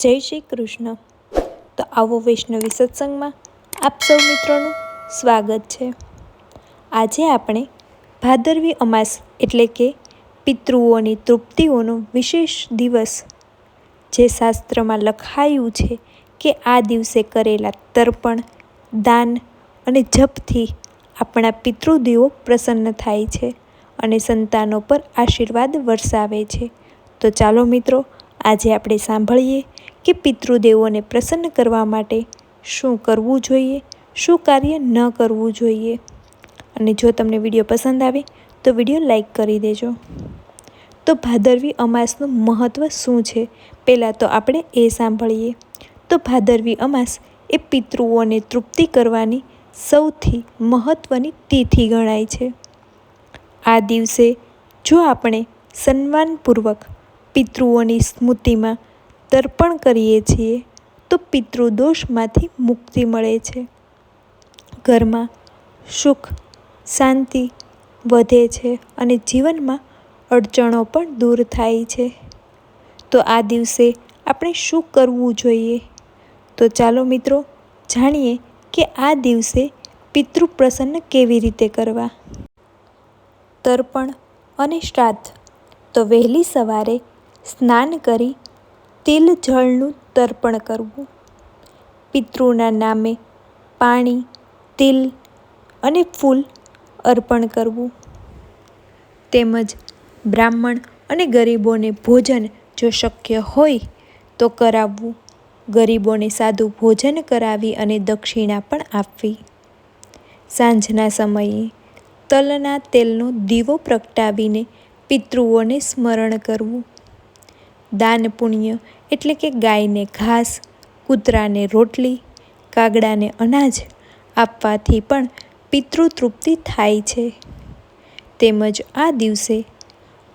જય શ્રી કૃષ્ણ. તો આવો વૈષ્ણવી સત્સંગમાં આપ સૌ મિત્રોનું સ્વાગત છે. આજે આપણે ભાદરવી અમાસ એટલે કે પિતૃઓની તૃપ્તિઓનો વિશેષ દિવસ, જે શાસ્ત્રમાં લખાયું છે કે આ દિવસે કરેલા તર્પણ, દાન અને જપથી આપણા પિતૃદેવો પ્રસન્ન થાય છે અને સંતાનો પર આશીર્વાદ વરસાવે છે. તો ચાલો મિત્રો, આજે આપણે સાંભળીએ કે પિતૃદેવોને પ્રસન્ન કરવા માટે શું કરવું જોઈએ? શું કાર્ય ન કરવું જોઈએ? અને જો તમને વીડિયો પસંદ આવે, તો વીડિયો લાઈક કરી દેજો. તો ભાદરવી અમાસનું મહત્ત્વ શું છે? પહેલાં તો આપણે એ સાંભળીએ. તો ભાદરવી અમાસ એ પિતૃઓને તૃપ્તિ કરવાની સૌથી મહત્ત્વની તિથિ ગણાય છે. આ દિવસે જો આપણે સન્માનપૂર્વક પિતૃઓની સ્મૃતિમાં તર્પણ કરીએ છીએ, તો પિતૃદોષમાંથી મુક્તિ મળે છે. ઘરમાં સુખ, શાંતિ વધે છે અને જીવનમાં અડચણો પણ દૂર થાય છે. તો આ દિવસે આપણે શું કરવું જોઈએ? તો ચાલો મિત્રો, જાણીએ કે આ દિવસે પિતૃ પ્રસન્ન કેવી રીતે કરવા? તર્પણ અને શ્રાદ્ધ. તો વહેલી સવારે સ્નાન કરી તિલ જળનું તર્પણ કરવું. પિતૃના નામે પાણી, તિલ અને ફૂલ અર્પણ કરવું. તેમજ બ્રાહ્મણ અને ગરીબોને ભોજન જો શક્ય હોય તો કરાવવું. ગરીબોને સાદું ભોજન કરાવી અને દક્ષિણા પણ આપવી. સાંજના સમયે તલના તેલનો દીવો પ્રગટાવીને પિતૃઓને સ્મરણ કરવું. દાન પુણ્ય એટલે કે ગાયને ઘાસ, કૂતરાને રોટલી, કાગડાને અનાજ આપવાથી પણ પિતૃતૃપ્તિ થાય છે. તેમજ આ દિવસે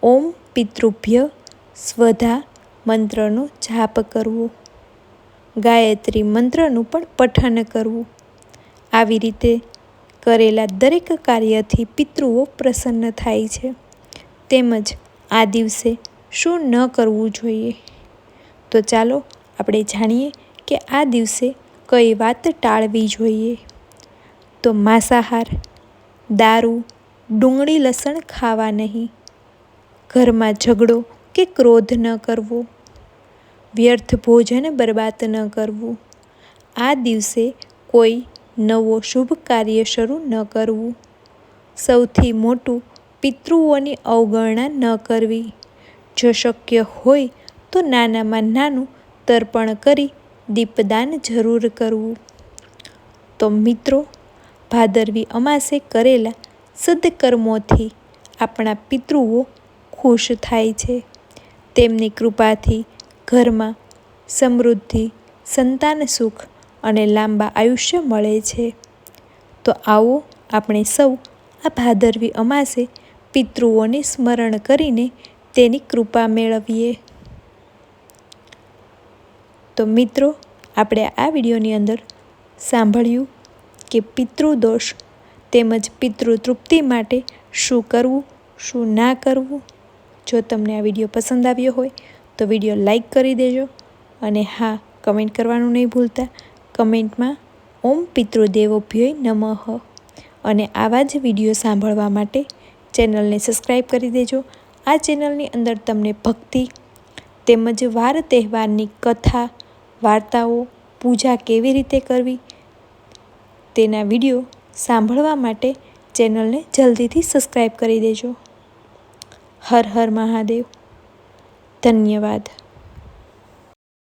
ઓમ પિતૃભ્ય સ્વધા મંત્રનો જાપ કરવો. ગાયત્રી મંત્રનું પણ પઠન કરવું. આવી રીતે કરેલા દરેક કાર્યથી પિતૃઓ પ્રસન્ન થાય છે. તેમજ આ દિવસે શું ન કરવું જોઈએ? તો ચાલો આપણે જાણીએ કે આ દિવસે કઈ વાત ટાળવી જોઈએ. તો માંસાહાર, દારૂ, ડુંગળી લસણ ખાવા નહીં. ઘરમાં ઝઘડો કે ક્રોધ ન કરવો. વ્યર્થ ભોજન બરબાદ ન કરવું. આ દિવસે કોઈ નવો શુભ કાર્ય શરૂ ન કરવું. સૌથી મોટું પિતૃઓની અવગણના ન કરવી. જો શક્ય હોય તો નાનામાં નાનું તર્પણ કરી દીપદાન જરૂર કરવું. તો મિત્રો, ભાદરવી અમાસે કરેલા સદકર્મોથી આપણા પિતૃઓ ખુશ થાય છે. તેમની કૃપાથી ઘરમાં સમૃદ્ધિ, સંતાન સુખ અને લાંબા આયુષ્ય મળે છે. તો આવો આપણે સૌ આ ભાદરવી અમાસે પિતૃઓને સ્મરણ કરીને તેની કૃપા મેળવીએ. તો મિત્રો, આપણે આ વિડીયોની અંદર સાંભળ્યું કે પિતૃદોષ તેમજ પિતૃતૃપ્તિ માટે શું કરવું, શું ના કરવું. જો તમને આ વીડિયો પસંદ આવ્યો હોય, તો વીડિયો લાઈક કરી દેજો અને હા, કમેન્ટ કરવાનું નહીં ભૂલતા. કમેન્ટમાં ઓમ પિતૃદેવોભ્યય નમઃ. અને આવા જ વીડિયો સાંભળવા માટે ચેનલને સબસ્ક્રાઈબ કરી દેજો આ ચેનલની અંદર તમને ભક્તિ તેમજ વાર તહેવારની કથા, વાર્તાઓ, પૂજા કેવી રીતે કરવી તેના વીડિયો સાંભળવા માટે ચેનલને જલ્દીથી સબસ્ક્રાઈબ કરી દેજો. હર હર મહાદેવ. ધન્યવાદ.